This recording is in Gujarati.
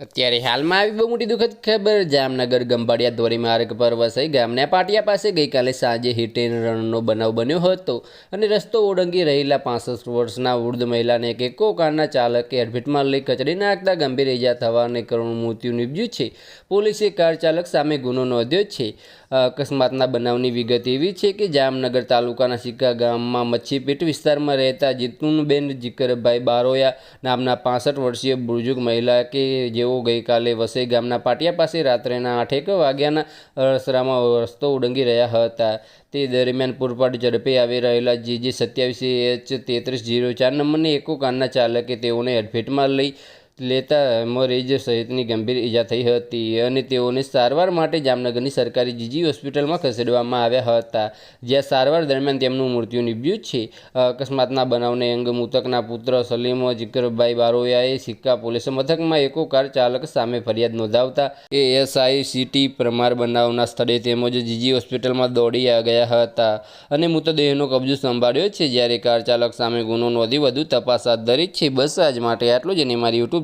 ત્યારે હાલમાં આવી બહુ મોટી દુઃખદ ખબર, જામનગર ગંભાડિયા ધોરીમાર્ગ પર વસાઈ ગામના પાટિયા પાસે ગઈકાલે સાંજે હિટ એન્ડ રનનો બનાવ બન્યો હતો અને રસ્તો ઓળંગી રહેલા પાસઠ વર્ષના વૃદ્ધ મહિલાને એક એકો કારના ચાલકે એડમિટમાં લઈ કચડી નાખતા ગંભીર ઇજા થવાને કરુણ મૃત્યુ નીપજ્યું છે. પોલીસે કાર ચાલક સામે ગુનો નોંધ્યો છે. અકસ્માતના બનાવની વિગત એવી છે કે જામનગર તાલુકાના સિક્કા ગામમાં મચ્છીપીટ વિસ્તારમાં રહેતા જીતુનબેન જીકરભાઈ બારોયા નામના પાસઠ વર્ષીય બુજુર્ગ મહિલા કે જેઓ ગઈકાલે વસઈ ગામના પાટિયા પાસે રાત્રેના આઠેક વાગ્યાના અરસરામાં રસ્તો ઉડંગી રહ્યા હતા. તે દરમિયાન પૂરપાટ ઝડપે આવી રહેલા જીજી સત્યાવીસ એચ તેત્રીસ જીરો ચાર નંબરની એકો કારના ચાલકે તેઓને હેડફેટમાં લઈ લેતા મરીજ સહિતની ગંભીર ઈજા થઈ હતી અને તેઓને સારવાર માટે જામનગરની સરકારી જીજી હોસ્પિટલમાં ખસેડવામાં આવ્યા હતા. જ્યાં સારવાર દરમિયાન તેમનું મૃત્યુ નીપજ્યું છે. અકસ્માતના બનાવને અંગે મૃતકના પુત્ર સલીમ જીકરભાઈ બારોયાએ સિક્કા પોલીસ મથકમાં એકો કાર ચાલક સામે ફરિયાદ નોંધાવતા એએસઆઈ સીટી પ્રમાર બનાવના સ્થળે તેમજ જીજી હોસ્પિટલમાં દોડી ગયા હતા અને મૃતદેહનો કબજો સંભાળ્યો છે. જ્યારે કાર ચાલક સામે ગુનો નોંધી વધુ તપાસ હાથ ધરી છે. બસ આજ માટે આટલું જ અને મારી યુટ્યુબ